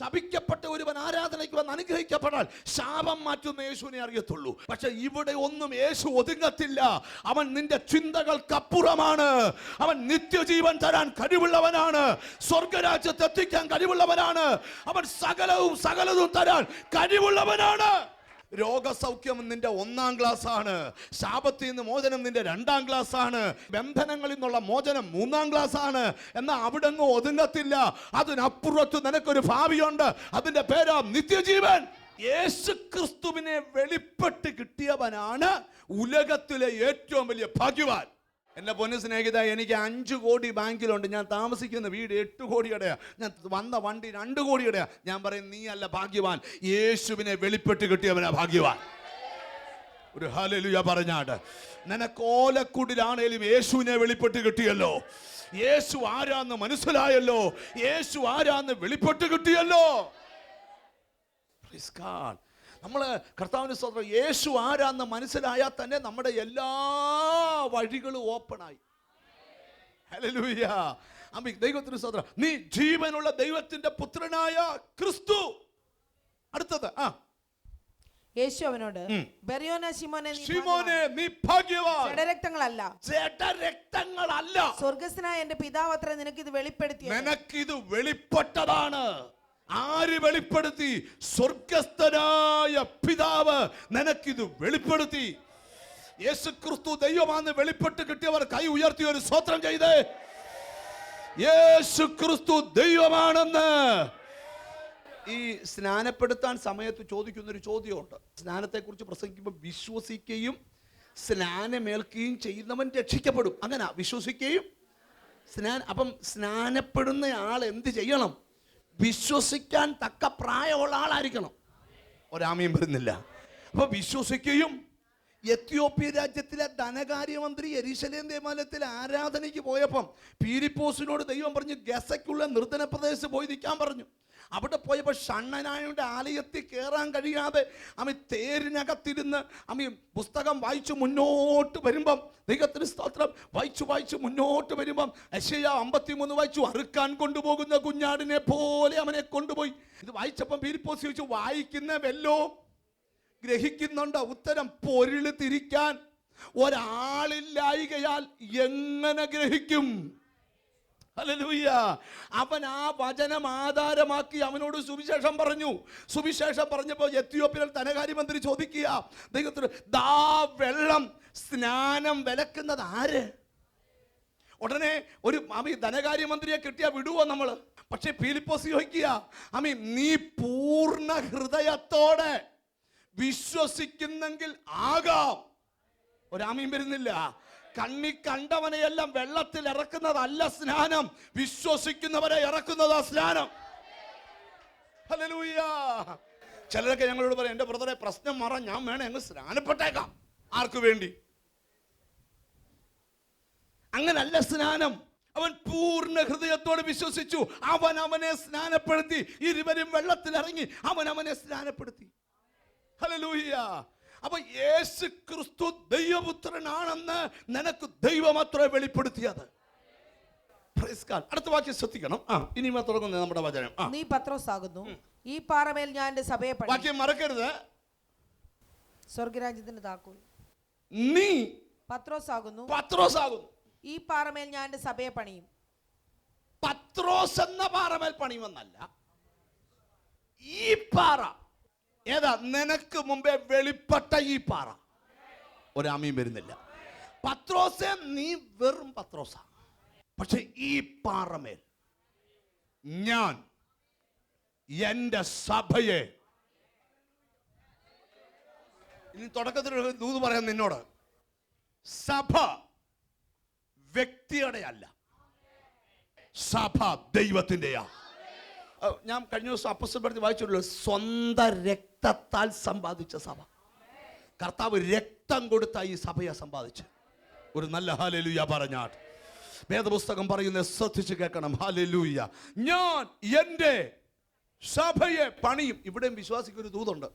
ശപിക്കപ്പെട്ട ഒരുവൻ ആരാധനയ്ക്ക് വന്ന് അനുഗ്രഹിക്കപ്പെടാൻ ശാപം മാറ്റുന്ന യേശുവിനെ അറിയത്തുള്ളൂ. പക്ഷെ ഇവിടെ ഒന്നും യേശു ഒതുങ്ങത്തില്ല. അവൻ നിന്റെ ചിന്തകൾക്കപ്പുറമാണ്. അവൻ നിത്യജീവൻ തരാൻ കഴിവുള്ളവനാണ്. സ്വർഗരാജ്യത്ത് എത്തിക്കാൻ കഴിവുള്ളവനാണ്. അവൻ സകലവും സകലതും തരാൻ കഴിവുള്ളവനാണ്. രോഗസൗഖ്യം നിന്റെ ഒന്നാം ക്ലാസ് ആണ് ശാപത്തിൽ നിന്ന് മോചനം നിന്റെ രണ്ടാം ക്ലാസ് ആണ് ബന്ധനങ്ങളിൽ നിന്നുള്ള മോചനം മൂന്നാം ക്ലാസ് ആണ് എന്നാൽ അവിടെ അങ്ങ് ഒതുങ്ങത്തില്ല. അതിനപ്പുറത്ത് നിനക്കൊരു ഭാവിയുണ്ട്. അതിന്റെ പേരാ നിത്യജീവൻ. യേശു ക്രിസ്തുവിനെ വെളിപ്പെട്ട് കിട്ടിയവനാണ് ഉലകത്തിലെ ഏറ്റവും വലിയ ഭാഗ്യവാൻ. എന്റെ പൊന്നു സ്നേഹിത എനിക്ക് അഞ്ച് കോടി ബാങ്കിലുണ്ട്. ഞാൻ താമസിക്കുന്ന വീട് എട്ട് കോടിയുടെയാ. ഞാൻ വന്ന വണ്ടി രണ്ട് കോടിയുടെയാ. ഞാൻ പറയും നീ അല്ല ഭാഗ്യവാൻ. യേശുവിനെ വെളിപ്പെട്ട് കിട്ടിയവനാ ഭാഗ്യവാൻ. ഒരു ഹലലുയ പറഞ്ഞാട് നിനക്ക് ഓലക്കുടിലാണേലും യേശുവിനെ വെളിപ്പെട്ട് കിട്ടിയല്ലോ. യേശു ആരാന്ന് മനസ്സിലായല്ലോ. യേശു ആരാന്ന് വെളിപ്പെട്ട് കിട്ടിയല്ലോ. നമ്മൾ കർത്താവിന് സ്വന്തം യേശു ആരാന്ന് മനസ്സിലായാൽ തന്നെ നമ്മുടെ എല്ലാ വഴികളും ഓപ്പണായി ഹലലൂയ അമ്മ ദൈവത്തിന് സ്വതന്ത്രം നീ ജീവനുള്ള ദൈവത്തിന്റെ പുത്രനായ ക്രിസ്തു. അടുത്തത് ആ. യേശു അവനോട് ബെറിയോന ശിമോനെ നീ ശിമോനെ നീ ഭാഗ്യവാൻ. ജഡരക്തങ്ങളല്ല. ജഡരക്തങ്ങളല്ല. സ്വർഗസ്നായ എന്റെ പിതാവ് അത്ര നിനക്ക് ഇത് വെളിപ്പെടുത്തി നിനക്കിത് വെളിപ്പെട്ടതാണ്. ആര് വെളിപ്പെടുത്തി? സ്വർഗസ്ഥനായ പിതാവ് നിനക്കിത് വെളിപ്പെടുത്തി. യേശു ക്രിസ്തു ദൈവമാണെന്ന് വെളിപ്പെട്ട് കിട്ടിയവർ കൈ ഉയർത്തി ഒരു സ്വത്രം ചെയ്തേ. യേശു ക്രിസ്തു ദൈവമാണെന്ന്. ഈ സ്നാനപ്പെടുത്താൻ സമയത്ത് ചോദിക്കുന്ന ഒരു ചോദ്യമുണ്ട്. സ്നാനത്തെക്കുറിച്ച് പ്രസംഗിക്കുമ്പോൾ വിശ്വസിക്കുകയും സ്നാനമേൽക്കുകയും ചെയ്യുന്നവൻ രക്ഷിക്കപ്പെടും. അങ്ങനെ? വിശ്വസിക്കുകയും സ്നാന അപ്പം സ്നാനപ്പെടുന്ന ആൾ എന്ത് ചെയ്യണം? വിശ്വസിക്കാൻ തക്ക പ്രായമുള്ള ആളായിരിക്കണം. ഒരാമയും വരുന്നില്ല. അപ്പൊ വിശ്വസിക്കുകയും എത്യോപ്യ രാജ്യത്തിലെ ധനകാര്യമന്ത്രി എരിശലേം ദേവാലയത്തിൽ ആരാധനയ്ക്ക് പോയപ്പം പീരിപ്പോസിനോട് ദൈവം പറഞ്ഞു ഗസയ്ക്കുള്ള നിർജന പ്രദേശത്ത് പോയി നിൽക്കാൻ പറഞ്ഞു. അവിടെ പോയപ്പോൾ ഷണ്ണനായുടെ ആലയത്തിൽ കയറാൻ കഴിയാതെ അമ്മ തേരിനകത്തിരുന്ന് അമ്മ പുസ്തകം വായിച്ചു മുന്നോട്ട് വരുമ്പം ദൈവത്തിന് സ്തോത്രം വായിച്ചു വായിച്ചു മുന്നോട്ട് വരുമ്പം അശയ അമ്പത്തിമൂന്ന് വായിച്ചു അറുക്കാൻ കൊണ്ടുപോകുന്ന കുഞ്ഞാടിനെ പോലെ അവനെ കൊണ്ടുപോയി. ഇത് വായിച്ചപ്പം പീരിപ്പോസ് ചോദിച്ചു വായിക്കുന്ന വെല്ലോ? ഗ്രഹിക്കുന്നുണ്ട്? ഉത്തരം പൊരുൾ തിരിക്കാൻ. ഒരാളില്ലായികയാൽ എങ്ങനെ ഗ്രഹിക്കും? ഹല്ലേലൂയ. അവൻ ആ വചനം ആധാരമാക്കി അവനോട് സുവിശേഷം പറഞ്ഞു. സുവിശേഷം പറഞ്ഞപ്പോൾ എത്യോപ്യയിൽ ധനകാര്യമന്ത്രി ചോദിക്കുക ദൈവത്തിന് ദാ വെള്ളം സ്നാനം വിലക്കുന്നത് ആര്? ഉടനെ ഒരു അമി ധനകാര്യമന്ത്രിയെ കിട്ടിയാൽ വിടുവോ നമ്മൾ പക്ഷെ ഫിലിപ്പോസ് ചോദിക്കുക അമി നീ പൂർണ ഹൃദയത്തോടെ വിശ്വസിക്കുന്നെങ്കിൽ ആകാം. ഒരാമീൻ വരുന്നില്ല. കണ്ണി കണ്ടവനെയെല്ലാം വെള്ളത്തിൽ ഇറക്കുന്നതല്ല സ്നാനം. വിശ്വസിക്കുന്നവരെ ഇറക്കുന്നതാ സ്നാനം. ഹല്ലേലൂയ ചിലരൊക്കെ ഞങ്ങളോട് പറയും എന്റെ ബ്രദറെ പ്രശ്നം മാറാൻ ഞാൻ വേണം അങ്ങ് സ്നാനപ്പെട്ടേക്കാം. ആർക്കു വേണ്ടി? അങ്ങനല്ല സ്നാനം. അവൻ പൂർണ ഹൃദയത്തോട് വിശ്വസിച്ചു. അവൻ അവനെ സ്നാനപ്പെടുത്തി. ഇരുവരും വെള്ളത്തിൽ ഇറങ്ങി അവൻ അവനെ സ്നാനപ്പെടുത്തി. ഹല്ലേലൂയ അപ്പൊ യേശു ക്രിസ്തു ദൈവപുത്രനാണെന്ന് നിനക്ക് ദൈവം അത്ര വെളിപ്പെടുത്തിയത്. അടുത്ത വാക്യം ശ്രദ്ധിക്കണം. ആ ഇനി തുടങ്ങുന്നത് നമ്മുടെ വചനം. നീ പത്രോസ് ആകുന്നു ഈ പാറമേൽ ഞാൻ എന്റെ സഭയെ വാക്യം മറക്കരുത്. സ്വർഗരാജ്യത്തിന്റെ താക്കോൽ. നീ പത്രോസ് ആകുന്നു പത്രോസ് ആകുന്നു ഈ പാറമേൽ ഞാൻ എന്റെ സഭയെ പണിയും. പത്രോസ് എന്ന പാറമേൽ പണിയുമെന്നല്ല. ഈ പാറ ഏതാ? നിനക്ക് മുമ്പേ വെളിപ്പെട്ട ഈ പാറ. ഒരാമയും വരുന്നില്ല. പത്രോസെ നീ വെറും പത്രോസ. പക്ഷെ ഈ പാറമേൽ ഞാൻ എന്റെ സഭയെ ഇനി തുടക്കത്തിൽ ദൂത് പറയാം നിന്നോട്. സഭ വ്യക്തിയുടെ അല്ല. സഭ ദൈവത്തിന്റെയാ. ഞാൻ കഴിഞ്ഞ ദിവസം അപ്പസ്വപ്പെടുത്തി വായിച്ചിട്ടുള്ളൂ സ്വന്തം രക്തത്താൽ സമ്പാദിച്ച സഭ. കർത്താവ് രക്തം കൊടുത്ത ഈ സഭയെ സമ്പാദിച്ച് ഒരു നല്ല ഹാലലൂയ പറഞ്ഞാട്ട് വേദപുസ്തകം പറയുന്നത് ശ്രദ്ധിച്ച് കേൾക്കണം. ഹാലലൂയ. ഞാൻ എന്റെ സഭയെ പണിയും. ഇവിടെയും വിശ്വാസിക്ക് ഒരു ദൂതുണ്ട്.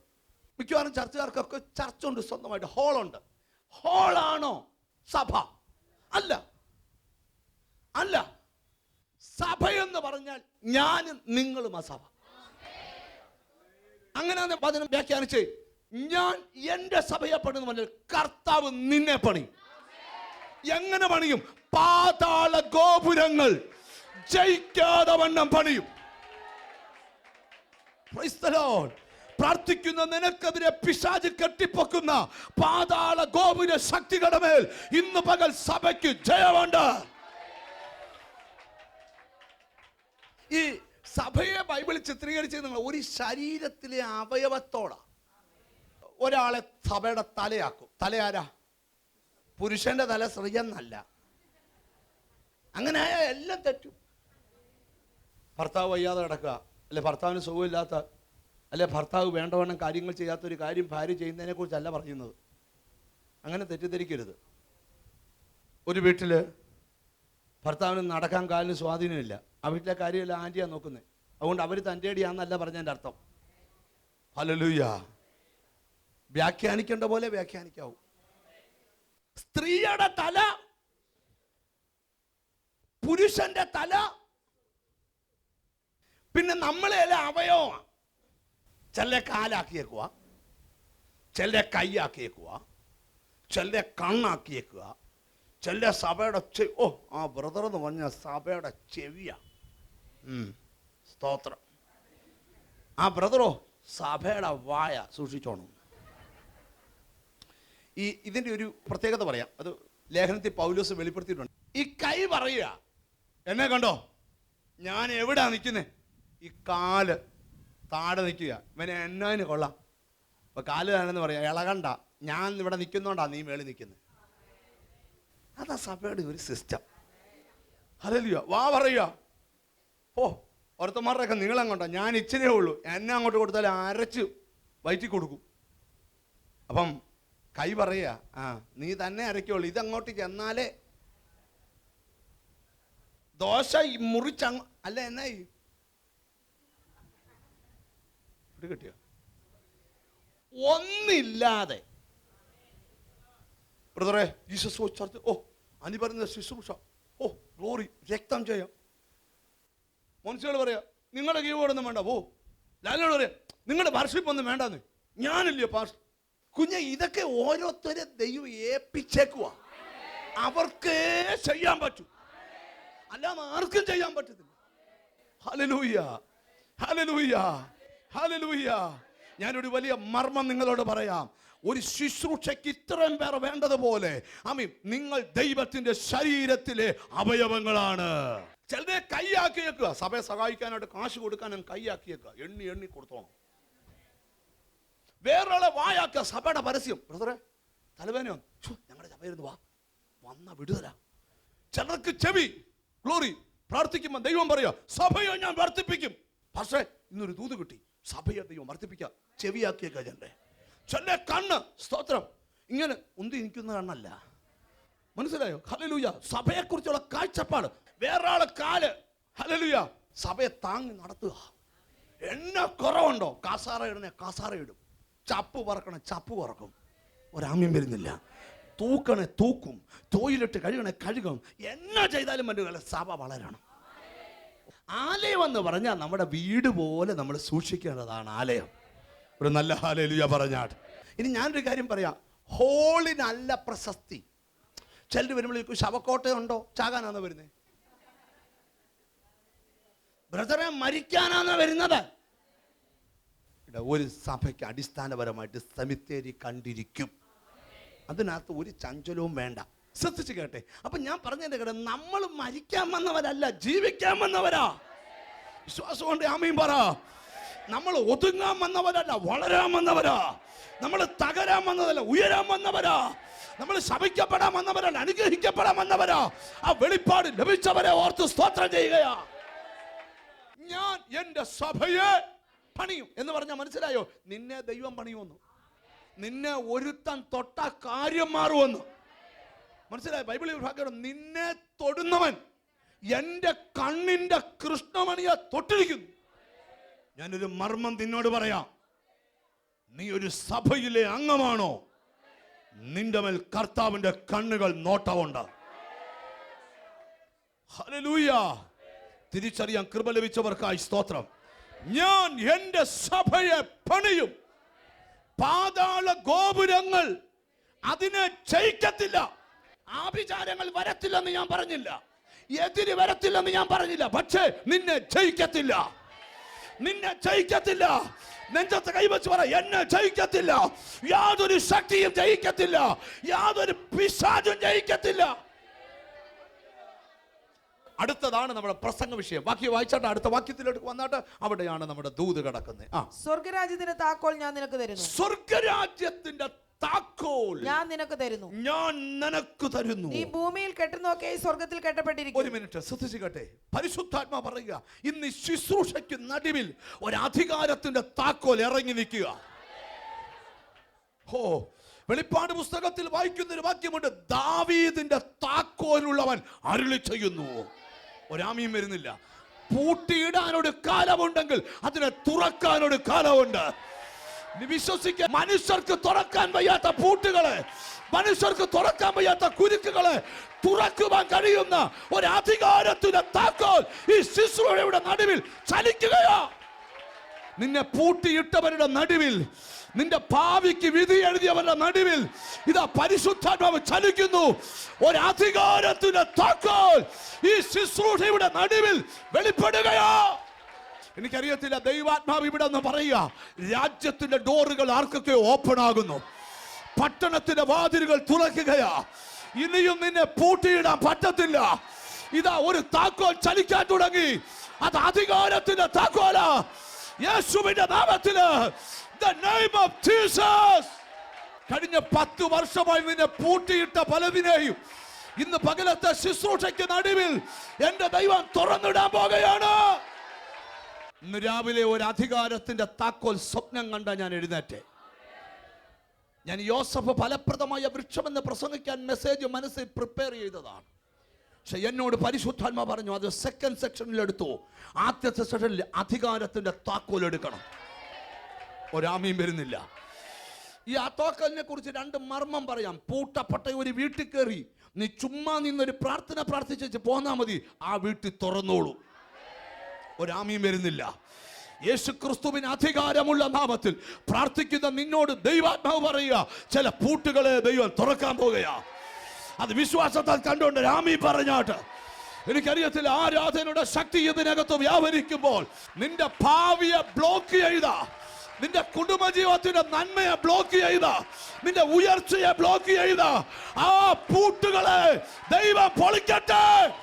മിക്കവാറും ചർച്ചക്കാർക്കൊക്കെ ചർച്ചുണ്ട് സ്വന്തമായിട്ട്. ഹോളുണ്ട്. ഹോളാണോ സഭ? അല്ല. അല്ല. സഭ എന്ന് പറഞ്ഞാൽ ഞാനും നിങ്ങളും ആ സഭ. അങ്ങനെ വചനം വ്യാഖ്യാനിച്ച് ഞാൻ എന്റെ സഭയെ പണിന്ന് പറഞ്ഞാൽ കർത്താവ് നിന്നെ പണി. എങ്ങനെ പണിയും? പാതാള ഗോപുരങ്ങൾ ജയിക്കാതെ വണ്ണം പണിയും. പ്രാർത്ഥിക്കുന്ന നിനക്കെതിരെ പിശാജ് കെട്ടിപ്പൊക്കുന്ന പാതാള ഗോപുര ശക്തികളുടെ മേൽ ഇന്ന് പകൽ സഭയ്ക്ക് ജയമുണ്ട്. ഈ സഭയെ ബൈബിൾ ചിത്രീകരിച്ചത് നിങ്ങൾ ഒരു ശരീരത്തിലെ അവയവത്തോടാ ഒരാളെ സഭയുടെ തലയാക്കും. തലയാരാ? പുരുഷന്റെ തല സ്ത്രീ എന്നല്ല അങ്ങനെ ആയാൽ എല്ലാം തെറ്റും. ഭർത്താവ് വയ്യാതെ കിടക്കുക അല്ലെ ഭർത്താവിന് സുഖമില്ലാത്ത അല്ലെ ഭർത്താവ് വേണ്ടവണ്ണം കാര്യങ്ങൾ ചെയ്യാത്ത ഒരു കാര്യം ഭാര്യ ചെയ്യുന്നതിനെ കുറിച്ചല്ല പറയുന്നത്. അങ്ങനെ തെറ്റിദ്ധരിക്കരുത്. ഒരു വീട്ടിൽ ഭർത്താവിന് നടക്കാൻ കാലിന് സ്വാധീനമില്ല. ആ വീട്ടിലെ കാര്യമെല്ലാം ആന്റിയാണ് നോക്കുന്നത് അതുകൊണ്ട് അവർ തന്റെ അടിയാന്നല്ല പറഞ്ഞതിന്റെ അർത്ഥം. ഹലലൂയ വ്യാഖ്യാനിക്കേണ്ട പോലെ വ്യാഖ്യാനിക്കാവൂ. സ്ത്രീയുടെ തല പുരുഷന്റെ തല പിന്നെ നമ്മളെ അവയവമാണ് ചില കാലാക്കിയേക്കുക ചില കൈയാക്കിയേക്കുക ചില കണ്ണാക്കിയേക്കുക ചില സഭയുടെ ചെ ഓ ആ ബ്രദർ എന്ന് പറഞ്ഞ സഭയുടെ ചെവിയാ. സ്തോത്രം. ആ ബ്രദറോ സഭയുടെ വായ സൂക്ഷിച്ചോണം. ഈ ഇതിന്റെ ഒരു പ്രത്യേകത പറയാം. അത് ലേഖനത്തിൽ പൗലോസ് വെളിപ്പെടുത്തിയിട്ടുണ്ട്. ഈ കൈ പറയുക. എന്നെ കണ്ടോ? ഞാൻ എവിടാ നിൽക്കുന്നത് ഈ കാൽ താഴെ നിൽക്കുക. ഇവനെ എന്നതിന് കൊള്ളാം. അപ്പൊ കാൽ താഴെന്ന് പറയാം. ഇളകണ്ട. ഞാൻ ഇവിടെ നിൽക്കുന്നോണ്ടാ നീ മേളിൽ നിൽക്കുന്നത് അതാ സഭയുടെ ഒരു സിസ്റ്റം അതല്ലയോ വാ പറയുക. ഓ ഒരുത്തന്മാരുടെയൊക്കെ നിങ്ങൾ കൊണ്ടോ. ഞാൻ ഇച്ചിരേ ഉള്ളൂ. എന്നെ അങ്ങോട്ട് കൊടുത്താൽ അരച്ച് വയറ്റി കൊടുക്കും. അപ്പം കൈ പറയുക. ആ നീ തന്നെ അരയ്ക്കുള്ളൂ. ഇതങ്ങോട്ട് ചെന്നാലേ ദോശ മുറിച്ച അല്ല എന്നായി? കിട്ടിയോ? ഒന്നില്ലാതെ ബ്രദറെ ജീസസ് ഓ ചർച്ച് ഓ അനി പറയുന്ന ശുശ്രൂഷ ഓ ഗ്ലോറി രക്തം ചെയ്യാം മനുഷ്യർ പറയാ നിങ്ങളുടെ കീബോർഡൊന്നും വേണ്ട. ഓ ലാലിനോട് പറയാം നിങ്ങളുടെ വർഷിപ്പ് ഒന്നും വേണ്ടെന്ന്. ഞാനില്ലേ പാസ് കുഞ്ഞെ ഇതൊക്കെ ഓരോരുത്തരെ ദൈവം ഏൽപ്പിച്ചേക്കുവാ. അവർക്ക് ചെയ്യാൻ പറ്റൂ. അല്ലാതെ ആർക്കും ചെയ്യാൻ പറ്റത്തില്ല. ഹല്ലേലൂയ ഹല്ലേലൂയ ഹലലൂയ ഞാനൊരു വലിയ മർമ്മം നിങ്ങളോട് പറയാം. ഒരു ശുശ്രൂഷയ്ക്ക് ഇത്രയും പേർ വേണ്ടതുപോലെ. അമീൻ നിങ്ങൾ ദൈവത്തിന്റെ ശരീരത്തിലെ അവയവങ്ങളാണ്. ചിലരെ കൈയാക്കിയേക്കുക സഭയെ സഹായിക്കാനായിട്ട് കാശ് കൊടുക്കാനും കൈയാക്കിയേക്കുക എണ്ണി എണ്ണി കൊടുത്തോണം. വേറൊരാളെ വായാക്കുക. സഭയുടെ പരസ്യം. ബ്രദറെ തലവേന ഞങ്ങളുടെ സഭയിരുന്ന് വാ. വന്ന വിടുതല. ചിലർക്ക് ചെവി ഗ്ലോറി പ്രാർത്ഥിക്കുമ്പോൾ ദൈവം പറയാ സഭയെ ഞാൻ വർദ്ധിപ്പിക്കും. പക്ഷേ ഇന്നൊരു ദൂത് കിട്ടി. സഭയെ ദൈവം വർദ്ധിപ്പിക്കുക. ചെവിയാക്കിയേക്കാ ചെന്റെ ചെല്ല കണ്ണ്. സ്തോത്രം. ഇങ്ങനെ ഉന്തി നിൽക്കുന്ന കണ്ണല്ല. മനസ്സിലായോ? ഹലലൂയ സഭയെക്കുറിച്ചുള്ള കാഴ്ചപ്പാട്. വേറൊരാളെ കാൽ. ഹലലൂയ സഭയെ താങ്ങി നടത്തുക. എന്നെ കുറവുണ്ടോ? കാസാറ ഇടുന്ന കാസാറ ഇടും. ചപ്പ് പറക്കണേ ചപ്പ് പറക്കും ഒരാമ്യം വരുന്നില്ല. തൂക്കണേ തൂക്കും. തോയിലിട്ട് കഴുകണേ കഴുകും. എന്നാ ചെയ്താലും പറ്റുകയില്ല സഭ വളരണം. ആലയം എന്ന് പറഞ്ഞാൽ നമ്മുടെ വീട് പോലെ നമ്മൾ സൂക്ഷിക്കേണ്ടതാണ് ആലയം. ഒരു നല്ല ഹാലലുയ പറഞ്ഞാട്ട് ഇനി ഞാനൊരു കാര്യം പറയാം. ഹോളിനല്ല പ്രശസ്തി. ചിലർ വരുമ്പോഴേക്കും ശവക്കോട്ടയുണ്ടോ ചാകാനാണോ വരുന്നത് ബ്രദറെ മരിക്കാനാണ് വരുന്നത്? ഒരു സഭയ്ക്ക് അടിസ്ഥാനപരമായിട്ട് സെമിത്തേരി കണ്ടിരിക്കും. അതിനകത്ത് ഒരു ചഞ്ചലവും വേണ്ട. ശ്രദ്ധിച്ച് കേട്ടെ. അപ്പൊ ഞാൻ പറഞ്ഞതിന്റെ കേട്ടെ നമ്മൾ മരിക്കാൻ വന്നവരല്ല ജീവിക്കാൻ വന്നവരാ. വിശ്വാസം കൊണ്ട് ആമയും പറ. നമ്മൾ ഒതുങ്ങാൻ വന്നവരല്ല വളരാൻ വന്നവരാ. നമ്മൾ തകരാൻ വന്നതല്ല ഉയരാൻ വന്നവരാ. നമ്മൾ ശപിക്കപ്പെടാൻ വന്നവരല്ല അനുഗ്രഹിക്കപ്പെടാൻ വന്നവരാ. ആ വെളിപ്പാട് ലഭിച്ചവരെ ഓർത്ത് സ്തോത്രം ചെയ്യുകയാ. ഞാൻ എന്റെ സഭയെ പണിയും. എന്ന് പറഞ്ഞാൽ മനസ്സിലായോ? നിന്നെ ദൈവം പണിയുമെന്ന്. നിന്നെ ഒരുത്തൻ തൊട്ട കാര്യം മാറുമെന്ന്. മനസ്സിലായോ? ബൈബിളിൽ ഭാഗ്യം നിന്നെ തൊടുന്നവൻ എന്റെ കണ്ണിന്റെ കൃഷ്ണമണിയെ തൊട്ടിരിക്കുന്നു. ഞാനൊരു മർമ്മം നിന്നോട് പറയാം. നീ ഒരു സഭയിലെ അംഗമാണോ? നിന്റെ മേൽ കർത്താവിന്റെ കണ്ണുകൾ നോട്ടമുണ്ട്. തിരിച്ചറിയാൻ കൃപ ലഭിച്ചവർക്കായി സ്തോത്രം. ഞാൻ എന്റെ സഭയെ പണിയും. പാതാള ഗോപുരങ്ങൾ അതിനെ ജയിക്കത്തില്ല ആഭിചാരങ്ങൾ വരത്തില്ലെന്ന് ഞാൻ പറഞ്ഞില്ല. എതിര് വരത്തില്ലെന്ന് ഞാൻ പറഞ്ഞില്ല. പക്ഷേ നിന്നെ ജയിക്കത്തില്ല നിന്നെ ജയിക്കത്തില്ല. നെഞ്ചത്ത് കൈവച്ച് പറ എന്നെ ജയിക്കത്തില്ല. യാതൊരു ശക്തിയും ജയിക്കത്തില്ല. യാതൊരു പിശാചും ജയിക്കത്തില്ല. അടുത്തതാണ് നമ്മുടെ പ്രസംഗ വിഷയം. ബാക്കി വായിച്ചാട്ട് അടുത്ത വാക്യത്തിലോട്ട് വന്നാട്ട്. അവിടെയാണ് നമ്മുടെ ദൂത് കിടക്കുന്നത്. ആ. സ്വർഗരാജ്യത്തിന്റെ താക്കോൽ ഞാൻ നിനക്ക് തരുന്നു. സ്വർഗരാജ്യത്തിന്റെ താക്കോൽ ഞാൻ നിനക്ക് തരുന്നു. ഞാൻ നിനക്ക് തരുന്നു. നീ ഭൂമിയിൽ കെട്ടുന്നൊക്കെ സ്വർഗത്തിൽ ഒരു മിനിറ്റ് ശ്രദ്ധിച്ചിട്ടെ പരിശുദ്ധാത്മാ പറയുക ഇന്ന് ശുശ്രൂഷയ്ക്ക് നടുവിൽ ഒരു അധികാരത്തിന്റെ താക്കോൽ ഇറങ്ങി നിൽക്കുക. ഹോ വെളിപ്പാട് പുസ്തകത്തിൽ വായിക്കുന്ന ഒരു വാക്യമുണ്ട് ദാവീദിന്റെ താക്കോലുള്ളവൻ അരുളി ചെയ്യുന്നു. ഒരാമിയും വരുന്നില്ല. പൂട്ടിയിടാനൊരു കാലമുണ്ടെങ്കിൽ അതിനെ തുറക്കാനൊരു കാലമുണ്ട്. നീ വിശ്വസിക്ക. മനുഷ്യർക്ക് തുറക്കാൻ വയ്യാത്ത പൂട്ടുകളെ മനുഷ്യർക്ക് തുറക്കാൻ വയ്യാത്ത കുരുക്കുകളെ തുറക്കുവാൻ കഴിയുന്ന ഒരു അധികാരത്തിന്റെ താക്കോൽ ഈ ശിശുയുടെ നടുവിൽ ചലിക്കുകയോ. നിന്നെ പൂട്ടിയിട്ടവരുടെ നടുവിൽ നിന്റെ ഭാവിക്ക് വിധി എഴുതിയവരുടെ നടുവിൽ ഇതാ പരിശുദ്ധാത്മാവ് ചലിക്കുന്നു. ഒരു അധികാരത്തിന്റെ താക്കോൽ ഈ ശുശ്രൂഷയുടെ നടുവിൽ വെളിപ്പെടുകയാ. എനിക്കറിയത്തില്ല ദൈവാത്മാവ് ഇവിടെ ഒന്ന് പറയുക. രാജ്യത്തിന്റെ ഡോറുകൾ ആർക്കൊക്കെ ഓപ്പൺ ആകുന്നു? പട്ടണത്തിന്റെ വാതിലുകൾ തുറക്കുകയാ. ഇനിയും നിന്നെ പൂട്ടിയിടാൻ പറ്റത്തില്ല. ഇതാ ഒരു താക്കോൽ ചലിക്കാൻ തുടങ്ങി. അത് അധികാരത്തിന്റെ താക്കോലാ. യേശുവിന്റെ നാമത്തിൽ കഴിഞ്ഞ പത്ത് വർഷമായി നിന്നെ പൂട്ടിയിട്ട പലതിനെയും ഇന്ന് പകലത്തെ ശുശ്രൂഷയ്ക്ക് നടുവിൽ എന്റെ ദൈവം തുറന്നിടാൻ പോകുകയാണ് ഇന്ന് രാവിലെ ഒരു അധികാരത്തിന്റെ താക്കോൽ സ്വപ്നം കണ്ട ഞാൻ എഴുന്നേറ്റെ. ഞാൻ യോസഫ് ഫലപ്രദമായ വൃക്ഷമെന്ന് പ്രസംഗിക്കാൻ മെസ്സേജ് മനസ്സിൽ പ്രിപ്പയർ ചെയ്തതാണ്. പക്ഷെ എന്നോട് പരിശുദ്ധാത്മ പറഞ്ഞു അത് സെക്കൻഡ് സെക്ഷനിൽ എടുത്തു. ആദ്യത്തെ സെക്ഷനിൽ അധികാരത്തിന്റെ താക്കോൽ എടുക്കണം. ഒരാമയും വരുന്നില്ല. ഈ ആ തോക്കലിനെ കുറിച്ച് രണ്ട് മർമ്മം പറയാം. പൂട്ടപ്പെട്ട ഒരു വീട്ടിൽ കയറി നീ ചുമ്മാ നിന്നൊരു പ്രാർത്ഥന പ്രാർത്ഥിച്ചു പോന്നാ മതി. ആ വീട്ടിൽ തുറന്നോളൂ. ഒരാമയും വരുന്നില്ല. യേശു ക്രിസ്തുവിന് അധികാരമുള്ള നാമത്തിൽ പ്രാർത്ഥിക്കുന്ന നിന്നോട് ദൈവാത്മാവ് പറയുക ചില പൂട്ടുകളെ ദൈവം തുറക്കാൻ പോകുകയാ. അത് വിശ്വാസത്താൽ കണ്ടുകൊണ്ട് രാമി പറഞ്ഞാട്ട് എനിക്കറിയത്തില്ല ആരാധനയുടെ ശക്തി ഇതിനകത്ത് വ്യാപരിക്കുമ്പോൾ നിന്റെ ഭാവിയെ ബ്ലോക്ക് ചെയ്ത. നിന്റെ കുടുംബജീവിതത്തിന്റെ നന്മയെ ബ്ലോക്ക് ചെയ്ത. നിന്റെ ഉയർച്ചയെ ബ്ലോക്ക് ചെയ്ത. ആ പൂട്ടുകളെ ദൈവം പൊളിക്കട്ടെ.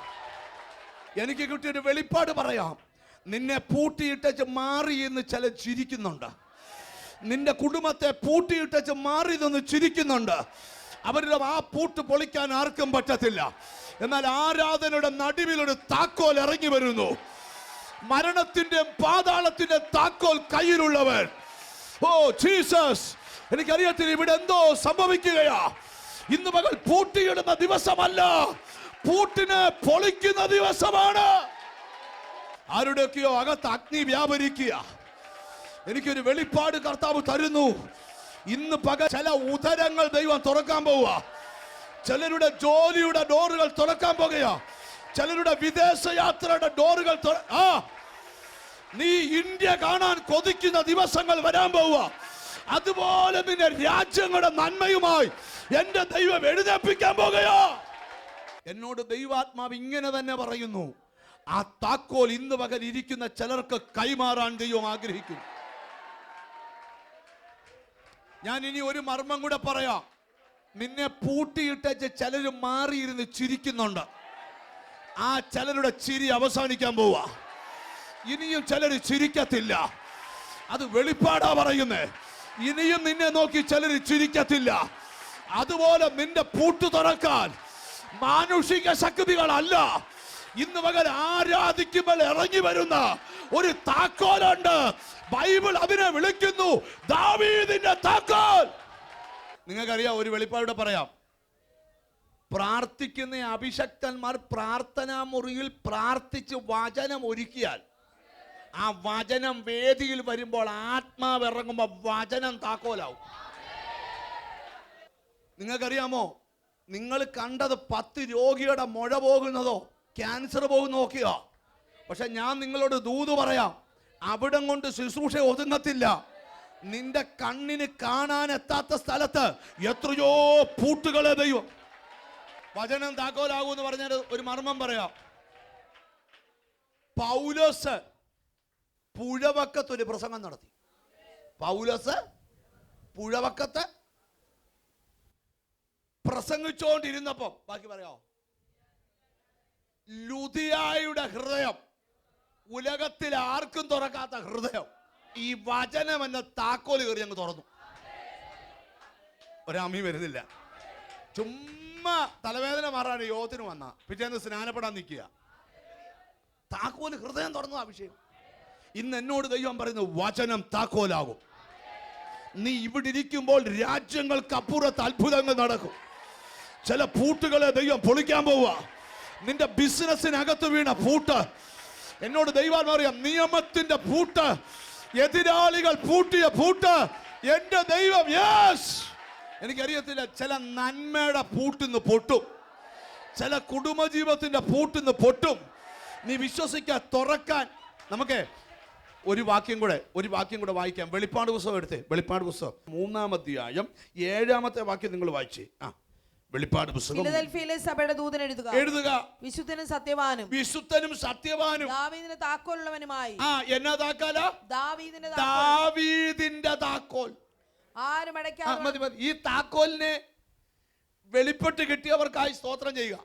എനിക്ക് കിട്ടിയൊരു വെളിപ്പാട് പറയാം. നിന്നെ പൂട്ടിയിട്ടച്ച് മാറി എന്ന് ചില ചിരിക്കുന്നുണ്ട്. നിന്റെ കുടുംബത്തെ പൂട്ടിയിട്ടച്ച് മാറി നിന്ന് ചിരിക്കുന്നുണ്ട്. അവരുടെ ആ പൂട്ട് പൊളിക്കാൻ ആർക്കും പറ്റത്തില്ല. എന്നാൽ ആരാധനയുടെ നടുവിലൊരു താക്കോൽ ഇറങ്ങി വരുന്നു. മരണത്തിന്റെ പാതാളത്തിന്റെ താക്കോൽ കയ്യിലുള്ളവൻ. ഓ ജീസസ് എനിക്കറിയത്തില്ല ഇവിടെ എന്തോ സംഭവിക്കുകയാ. ഇന്ന് മകൾ പൂട്ടിയിടുന്ന ദിവസമല്ല. പൂട്ടിനെ പൊളിക്കുന്ന ദിവസമാണ്. ആരുടെയൊക്കെയോ അകത്ത് അഗ്നി വ്യാപരിക്കുക. എനിക്കൊരു വെളിപ്പാട് കർത്താവ് തരുന്നു. ഇന്ന് പക ചില ഉദരങ്ങൾ ദൈവം തുറക്കാൻ പോവുക. ചിലരുടെ ജോലിയുടെ ഡോറുകൾ തുറക്കാൻ പോകുകയാ ചിലരുടെ വിദേശ യാത്രയുടെ ഡോറുകൾ ആ! നീ ഇന്ത്യ കാണാൻ കൊതിക്കുന്ന ദിവസങ്ങൾ വരാൻ പോവുക. അതുപോലെ പിന്നെ രാജ്യങ്ങളുടെ നന്മയുമായി എന്റെ ദൈവം എഴുന്നേപ്പിക്കാൻ പോകുക. എന്നോട് ദൈവാത്മാവ് ഇങ്ങനെ തന്നെ പറയുന്നു. ആ താക്കോൽ ഇന്ന് പകൽ ഇരിക്കുന്ന ചിലർക്ക് കൈമാറാൻ ദൈവം ആഗ്രഹിക്കുന്നു. ഞാൻ ഇനി ഒരു മർമ്മം കൂടെ പറയാം. നിന്നെ പൂട്ടിയിട്ടച്ച് ചിലര് മാറിയിരുന്ന് ചിരിക്കുന്നുണ്ട്. ആ ചിലരുടെ ചിരി അവസാനിക്കാൻ പോവാ. ഇനിയും ചിലർ ചിരിക്കത്തില്ല. അത് വെളിപ്പാടാ പറയുന്നേ. ഇനിയും നിന്നെ നോക്കി ചിലർ ചിരിക്കത്തില്ല. അതുപോലെ നിന്റെ പൂട്ടു തുറക്കാൻ മാനുഷിക ശക്തികളല്ല. ഇന്ന് പകൽ ആരാധിക്കുമ്പോൾ ഇറങ്ങി വരുന്ന ഒരു താക്കോലുണ്ട്. ബൈബിൾ അതിനെ വിളിക്കുന്നു. ദാവീദിന്റെ താക്കോൽ. നിങ്ങൾക്കറിയാം ഒരു വെളിപ്പാട് പറയാം. പ്രാർത്ഥിക്കുന്ന അഭിഷക്തന്മാർ പ്രാർത്ഥനാ മുറിയിൽ പ്രാർത്ഥിച്ച് വചനം ഒരുക്കിയാൽ ആ വചനം വേദിയിൽ വരുമ്പോൾ ആത്മാവ് ഇറങ്ങുമ്പോൾ വചനം താക്കോലാവും. നിങ്ങൾക്കറിയാമോ? നിങ്ങൾ കണ്ടത് പത്ത് രോഗിയുടെ മുഴ പോകുന്നതോ ക്യാൻസർ പോകും നോക്കിയ? പക്ഷെ ഞാൻ നിങ്ങളോട് ദൂത് പറയാം. അവിടം കൊണ്ട് ശുശ്രൂഷ ഒതുങ്ങത്തില്ല. നിന്റെ കണ്ണിന് കാണാൻ എത്താത്ത സ്ഥലത്ത് എത്രയോ പൂട്ടുകളെ ദൈവം. വചനം താക്കോലാകൂ എന്ന് പറഞ്ഞാൽ ഒരു മർമ്മം പറയാം. പൗലോസ് പുഴവക്കത്തൊരു പ്രസംഗം നടത്തി. പൗലോസ് പുഴവക്കത്ത് പ്രസംഗിച്ചുകൊണ്ടിരുന്നപ്പം ബാക്കി പറയാമോ? ലുതിയായുടെ ഹൃദയം. ഉലകത്തിൽ ആർക്കും തുറക്കാത്ത ഹൃദയം. ഈ വചനം എന്ന താക്കോൽ കയറി അങ്ങ് തുറന്നു. ഒരാമി വരുന്നില്ല. ചുമ്മാ തലവേദന മാറാൻ യോഗത്തിന് വന്ന. പിറ്റേന്ന് സ്നാനപ്പെടാൻ നിൽക്കുക. താക്കോൽ ഹൃദയം തുറന്നു വിഷയം. ഇന്ന് എന്നോട് ദൈവം പറയുന്നു വചനം താക്കോലാകും. നീ ഇവിടെ ഇരിക്കുമ്പോൾ രാജ്യങ്ങൾക്ക് അപ്പുറത്ത് അത്ഭുതങ്ങൾ നടക്കും. ചില പൂട്ടുകളെ ദൈവം പൊളിക്കാൻ പോവുക. നിന്റെ ബിസിനസ്സിനകത്ത് വീണ പൂട്ട്. എന്നോട് ദൈവം അറിയാം നിയമത്തിന്റെ പൂട്ട്. എതിരാളികൾ പൂട്ടിയ പൂട്ട്. എന്റെ ദൈവം യെസ് എനിക്കറിയത്തില്ല ചില നന്മയുടെ പൂട്ടിന്ന് പൊട്ടും. ചില കുടുംബജീവിതത്തിന്റെ പൂട്ടിന്ന് പൊട്ടും. നീ വിശ്വസിക്കാൻ തുറക്കാൻ. നമുക്ക് ഒരു വാക്യം കൂടെ ഒരു വാക്യം കൂടെ വായിക്കാം. വെളിപ്പാട് പുസ്തകം എടുത്തേ വെളിപ്പാട് പുസ്തകം. മൂന്നാം അധ്യായം ഏഴാമത്തെ വാക്യം നിങ്ങൾ വായിച്ചേ. ആ. വെളിപ്പാട് പുസ്തകം ഫിലദൽഫിയയിലെ സഭയുടെ ദൂതൻ എഴുതുക. എഴുതുക. വിശുദ്ധനും സത്യവാനും. വിശുദ്ധനും സത്യവാനും. ദാവീദിന്റെ താക്കോലുള്ളവനുമായി. ആ എന്നാ താക്കാല? ദാവീദിന്റെ താക്കോൽ. ദാവീദിന്റെ താക്കോൽ. ആരും അടയ്ക്കാതെ. മതി മതി. ഈ താക്കോലിനെ വെളിപ്പെട്ട് കിട്ടിയവർക്കായി സ്തോത്രം ചെയ്യുക.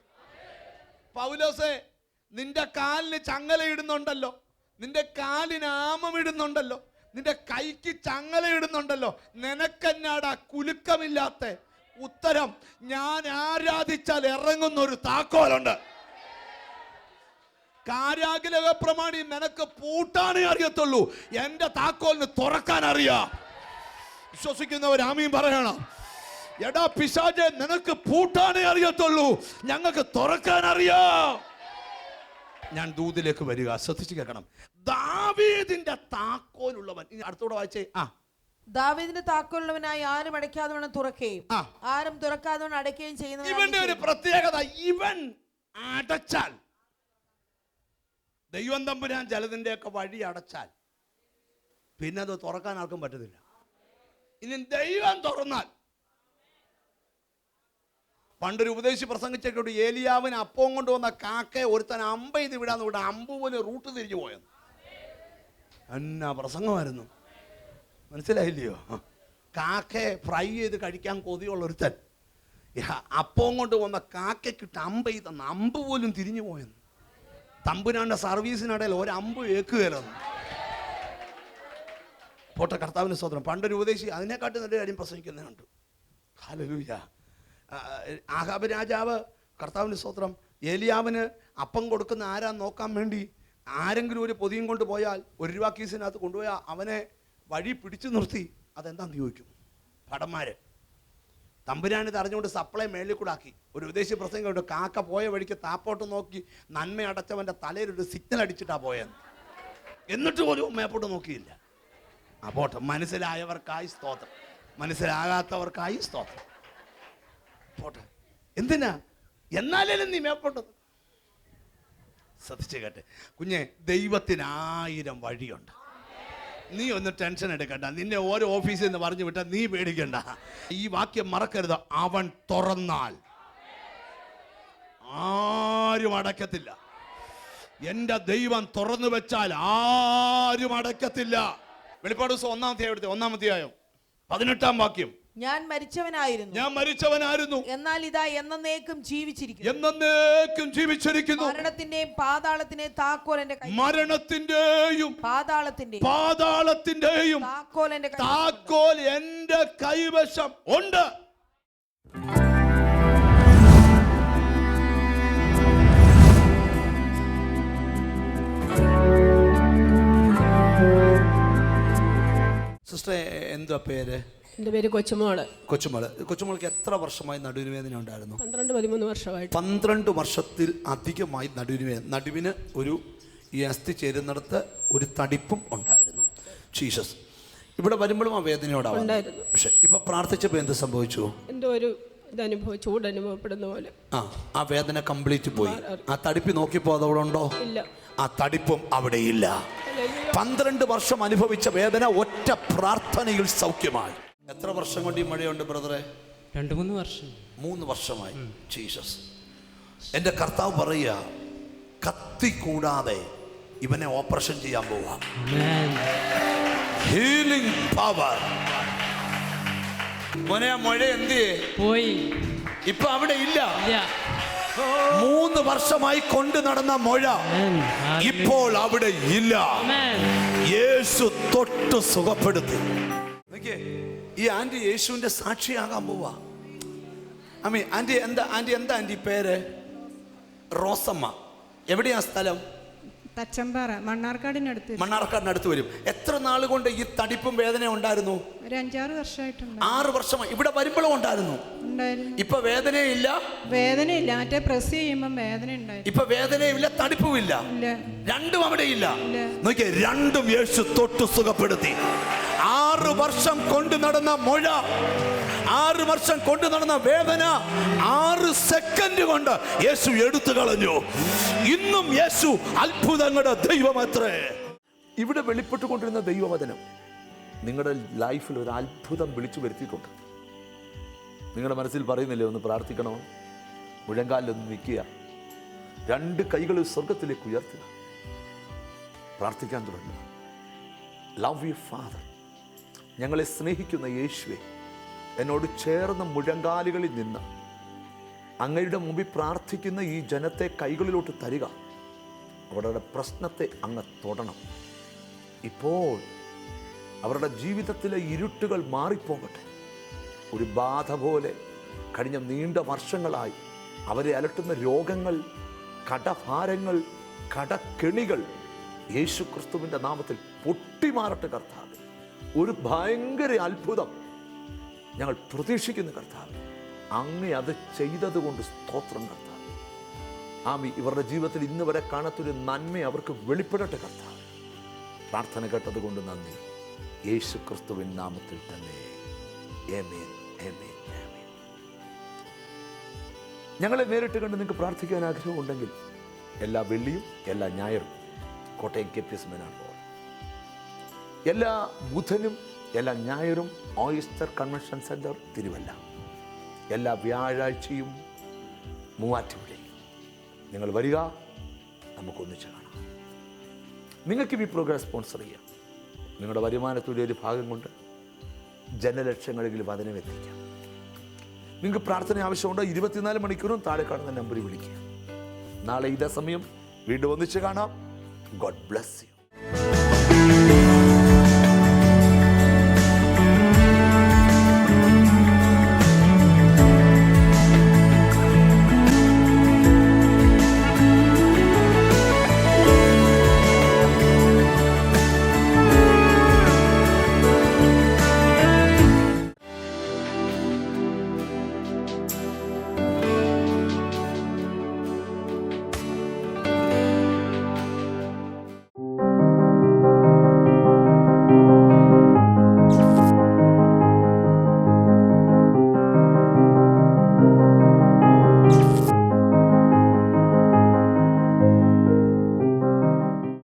പൗലോസെ നിന്റെ കാലിന് ചങ്ങല ഇടുന്നുണ്ടല്ലോ. നിന്റെ കാലിന് ആമം ഇടുന്നുണ്ടല്ലോ. നിന്റെ കൈക്ക് ചങ്ങല ഇടുന്നുണ്ടല്ലോ. നിനക്കെന്നാടാ കുലുക്കമില്ലാത്ത ഉത്തരം ഞാൻ ആരാധിച്ചാൽ ഇറങ്ങുന്ന ഒരു താക്കോലുണ്ട്. കാരാഗ്രഹ പ്രമാണി നിനക്ക് പൂട്ടാനേ അറിയത്തുള്ളൂ. എന്റെ താക്കോലിന് തുറക്കാൻ അറിയാം. വിശ്വസിക്കുന്നവർ ആമീൻ പറയണം. എടാ പിശാജെ നിനക്ക് പൂട്ടാനേ അറിയത്തുള്ളൂ. ഞങ്ങൾക്ക് തുറക്കാൻ അറിയാം. ഞാൻ ദൂതിലേക്ക് വരിക. ശ്രദ്ധിച്ചു കേൾക്കണം. ദാവീദിന്റെ താക്കോലുള്ളവൻ. ഇനി അടുത്തൂടെ വായിച്ചേ. ആ. ദാവീദിന്റെ താക്കോലുള്ളവനായി ആരും അടയ്ക്കാതെ തുറക്കുകയും. ആരും തുറക്കാതെ അടയ്ക്കുകയും ചെയ്യുന്ന ഇവന്റെ ഒരു പ്രത്യേകത ഇവൻ അടച്ചാൽ. ദൈവം തമ്പുരാൻ ജലത്തിന്റെ ഒക്കെ വഴി അടച്ചാൽ. പിന്നെ അത് തുറക്കാൻ ആർക്കും പറ്റത്തില്ല. ഇനി ദൈവം തുറന്നാൽ. പണ്ടൊരു ഉപദേശി പ്രസംഗിച്ചിട്ടുണ്ട് ഏലിയാവിന് അപ്പം കൊണ്ടുവന്ന കാക്കയെ ഒരുത്തൻ അമ്പ ഇത് വിടാന്ന് വിടാ അമ്പ് പോലെ റൂട്ട് തിരിഞ്ഞു പോയെന്ന്. എന്നാ പ്രസംഗമായിരുന്നു. മനസ്സിലായില്ലയോ. കാക്കയെ ഫ്രൈ ചെയ്ത് കഴിക്കാൻ കൊതിയുള്ള ഒരുത്തൻ അപ്പം കൊണ്ട് വന്ന കാക്കയ്ക്കിട്ട് അമ്പ ചെയ്ത അമ്പ് പോലും തിരിഞ്ഞു പോയെന്ന്. തമ്പുരാന്റെ സർവീസിനിടയിൽ ഒരമ്പ് ഏക്കുകയല്ലെന്ന്. പോട്ടെ കർത്താവിന് സ്വതന്ത്രം പണ്ടൊരു ഉപദേശി അതിനെക്കാട്ടും നല്ല കാര്യം പ്രസംഗിക്കുന്നുണ്ട് ഹലലൂയ ആഹാബ് രാജാവ് കർത്താവിന് സ്വത്രം ഏലിയാവിന് അപ്പം കൊടുക്കുന്ന ആരാ നോക്കാൻ വേണ്ടി ആരെങ്കിലും ഒരു പൊതിയും കൊണ്ട് പോയാൽ ഒരു രൂപ കീസിനകത്ത് കൊണ്ടുപോയാൽ അവനെ വഴി പിടിച്ചു നിർത്തി അതെന്താന്ന് ചോദിക്കും? ഭടന്മാർ തമ്പുരാനെ ഇത് അറിഞ്ഞുകൊണ്ട് സപ്ലൈ മേളിൽ കൂടെ ആക്കി. ഒരു വിദേശി പ്രസംഗമുണ്ട് കാക്ക പോയ വഴിക്ക് താപ്പോട്ട് നോക്കി നന്മ അടച്ചവന്റെ തലയിൽ ഒരു സിഗ്നൽ അടിച്ചിട്ടാ പോയെന്ന്. എന്നിട്ട് പോലും മേപ്പോട്ട് നോക്കിയില്ല. അപ്പോട്ട് പോട്ടെ മനസ്സിലായവർക്കായി സ്തോത്രം. മനസ്സിലാകാത്തവർക്കായി സ്തോത്രം. പോട്ടെ എന്തിനാ? എന്നാലും നീ മേപ്പോട്ട് ശ്രദ്ധിച്ചു കേട്ടെ. കുഞ്ഞെ ദൈവത്തിന് ആയിരം വഴിയുണ്ട്. നീ ഒന്ന് ടെൻഷൻ എടുക്കണ്ട. നിന്നെ ഓരോ ഓഫീസിൽ നിന്ന് പറഞ്ഞു വിട്ടാൽ നീ പേടിക്കണ്ട. ഈ വാക്യം മറക്കരുത്. അവൻ തുറന്നാൽ ആരും അടക്കത്തില്ല എന്റെ ദൈവം തുറന്നു വെച്ചാൽ ആരും അടക്കത്തില്ല വെളിപ്പാട് ദിവസം ഒന്നാമത്തെ എടുത്ത് ഒന്നാമത്തെ ആയോ പതിനെട്ടാം വാക്യം. ഞാൻ മരിച്ചവനായിരുന്നു. ഞാൻ മരിച്ചവനായിരുന്നു. എന്നാൽ ഇതാ എന്നേക്കും ജീവിച്ചിരിക്കുന്നു. എന്നേക്കും ജീവിച്ചിരിക്കുന്നു. മരണത്തിന്റെയും പാതാളത്തിന്റെയും താക്കോൽ എന്റെ കൈ മരണത്തിന്റെയും പാതാളത്തിന്റെയും. പാതാളത്തിന്റെയും താക്കോൽ എന്റെ കൈ താക്കോൽ എന്റെ കൈവശം ഉണ്ട്. സിസ്റ്റർ എന്താ പേര്? എന്റെ പേര് കൊച്ചുമോൾ. കൊച്ചുമോൾ. കൊച്ചുമോൾക്ക് എത്ര വർഷമായി നടുവിനുവേദന ഉണ്ടായിരുന്നു? പന്ത്രണ്ട് പതിമൂന്ന് വർഷമായിട്ട്. പന്ത്രണ്ട് വർഷത്തിൽ അധികമായി നടുവിന് നടുവിന് ഒരു ഈ അസ്ഥി ചേരുന്നിടത്ത് ഒരു തടിപ്പും ഉണ്ടായിരുന്നു. ജീസസ്. ഇവിടെ വരുമ്പോഴും ആ വേദനയോടെ ഉണ്ടായിരുന്നു. പക്ഷെ ഇപ്പൊ പ്രാർത്ഥിച്ചപ്പോൾ എന്ത് സംഭവിച്ചു? എന്തോ ഒരു ഇതനുഭവം ചൂട് അനുഭവപ്പെടുന്ന പോലെ. ആ ആ വേദന കംപ്ലീറ്റ് പോയി. ആ തടിപ്പ് നോക്കിപ്പോ അതവിടെ ഉണ്ടോ? ഇല്ല. ആ തടിപ്പും അവിടെ ഇല്ല പന്ത്രണ്ട് വർഷം അനുഭവിച്ച വേദന ഒറ്റ പ്രാർത്ഥനയിൽ സൗഖ്യമായി. എത്ര വർഷം കൊണ്ട് ഈ മഴയുണ്ട് ബ്രദറെ? രണ്ട് മൂന്ന് വർഷം. മൂന്ന് വർഷമായി. ജീസസ്. എന്റെ കർത്താവ് പറയുക കത്തി കൂടാതെ ഇവനെ ഓപ്പറേഷൻ ചെയ്യാൻ പോവാം. ഹീലിംഗ് പവർ മോനെ ആ മഴ എന്ത് പോയി. ഇപ്പൊ അവിടെ ഇല്ല. മൂന്ന് വർഷമായി കൊണ്ടു നടന്ന മഴ ഇപ്പോൾ അവിടെ ഇല്ല. യേശു തൊട്ട് സുഖപ്പെടുത്തി. നോക്കിയേ, ഈ ആന്റി യേശുവിന്റെ സാക്ഷിയാകാൻ പോവാ. അമ്മി ആന്റി എന്താ ആന്റി എന്താ ആന്റി പേര്? റോസമ്മ. എവിടെയാ സ്ഥലം? തച്ചമ്പാറ മണ്ണാർക്കാടിനടുത്ത്. മണ്ണാർക്കാടിനടുത്ത് വരും. എത്ര നാൾ കൊണ്ട് ഈ തടിപ്പും വേദന ഉണ്ടായിരുന്നു? ഒരു അഞ്ചാറ് വർഷമായിട്ടുണ്ട് ആറ് വർഷം. ഇവിടെ വരുമ്പോഴും ഉണ്ടായിരുന്നു. ഇപ്പൊ വേദനയില്ല വേദനയില്ല. മറ്റേ പ്രസ് ചെയ്യുമ്പോൾ വേദന ഉണ്ടായിരുന്നു. ഇപ്പൊ വേദനയില്ല തടിപ്പുമില്ല ഇല്ല. രണ്ടും അവിടെ ഇല്ല. ഇല്ല. നോക്കിയേ രണ്ടും യേശു തൊട്ട് സുഖപ്പെടുത്തി. ആറ് വർഷം കൊണ്ട് നടന്ന മുഴ ആറ് വർഷം കൊണ്ട് നടന്ന വേദന ആറ് സെക്കൻഡ് കൊണ്ട് യേശു എടുത്തു കളഞ്ഞു. ഇന്നും യേശു അത്ഭുതങ്ങളുടെ ദൈവമത്രേ. ഇവിടെ വെളിപ്പെട്ടുകൊണ്ടിരുന്ന ദൈവവചനം നിങ്ങളുടെ ലൈഫിൽ ഒരു അത്ഭുതം വിളിച്ചു വരുത്തിയിട്ടുണ്ട്. നിങ്ങളുടെ മനസ്സിൽ പറയുന്നില്ലേ ഒന്ന് പ്രാർത്ഥിക്കണോ? മുഴങ്കാലിലൊന്ന് നിൽക്കുക. രണ്ട് കൈകൾ സ്വർഗത്തിലേക്ക് ഉയർത്തുക. പ്രാർത്ഥിക്കാൻ തുടങ്ങുക. ലവ് യു ഫാദർ ഞങ്ങളെ സ്നേഹിക്കുന്ന യേശുവെ എന്നോട് ചേർന്ന മുഴങ്കാലുകളിൽ നിന്ന് അങ്ങയുടെ മുമ്പിൽ പ്രാർത്ഥിക്കുന്ന ഈ ജനത്തെ കൈകളിലോട്ട് തരിക. അവരുടെ പ്രശ്നത്തെ അങ്ങ് തൊടണം. ഇപ്പോൾ അവരുടെ ജീവിതത്തിലെ ഇരുട്ടുകൾ മാറിപ്പോകട്ടെ. ഒരു ബാധ പോലെ കഴിഞ്ഞ നീണ്ട വർഷങ്ങളായി അവരെ അലട്ടുന്ന രോഗങ്ങൾ കടഭാരങ്ങൾ കടക്കെണികൾ യേശു ക്രിസ്തുവിന്റെ നാമത്തിൽ പൊട്ടിമാറട്ടെ കർത്താവ്. ഒരു ഭയങ്കര അത്ഭുതം ഞങ്ങൾ പ്രതീക്ഷിക്കുന്നു കർത്താവ്. അങ്ങേ അത് ചെയ്തതുകൊണ്ട് സ്തോത്രം കർത്താവ്. ആമി ഇവരുടെ ജീവിതത്തിൽ ഇന്ന് വരെ കാണത്തൊരു നന്മ അവർക്ക് വെളിപ്പെടട്ടെ കർത്താവ്. പ്രാർത്ഥന കേട്ടത് കൊണ്ട് നന്ദി. യേശു ക്രിസ്തുവിൻ നാമത്തിൽ തന്നെ. ഞങ്ങളെ നേരിട്ട് കണ്ട് നിങ്ങൾക്ക് പ്രാർത്ഥിക്കാൻ ആഗ്രഹമുണ്ടെങ്കിൽ എല്ലാ വെള്ളിയും എല്ലാ ഞായറും കോട്ടയം കെ പി എസ് മേനാണ് എല്ലാ ബുധനും എല്ലാ ഞായറും ഓയിസ്റ്റർ കൺവെൻഷൻ സെന്റർ തിരുവല്ല. എല്ലാ വ്യാഴാഴ്ചയും മൂവാറ്റുപുഴയിൽ നിങ്ങൾ വരിക നമുക്കൊന്നിച്ച് കാണാം. നിങ്ങൾക്ക് ഈ പ്രോഗ്രാം സ്പോൺസർ ചെയ്യാം. നിങ്ങളുടെ വരുമാനത്തിന്റെ ഒരു ഭാഗം കൊണ്ട് ജനലക്ഷങ്ങളെങ്കിലും അതിനെ എത്തിക്കാം നിങ്ങൾക്ക് പ്രാർത്ഥന ആവശ്യമുണ്ടോ? ഇരുപത്തിനാല് മണിക്കൂറും താഴെ കാണുന്ന നമ്പറിൽ വിളിക്കുക. നാളെ ഇതേ സമയം വീണ്ടും ഒന്നിച്ച് കാണാം. God bless you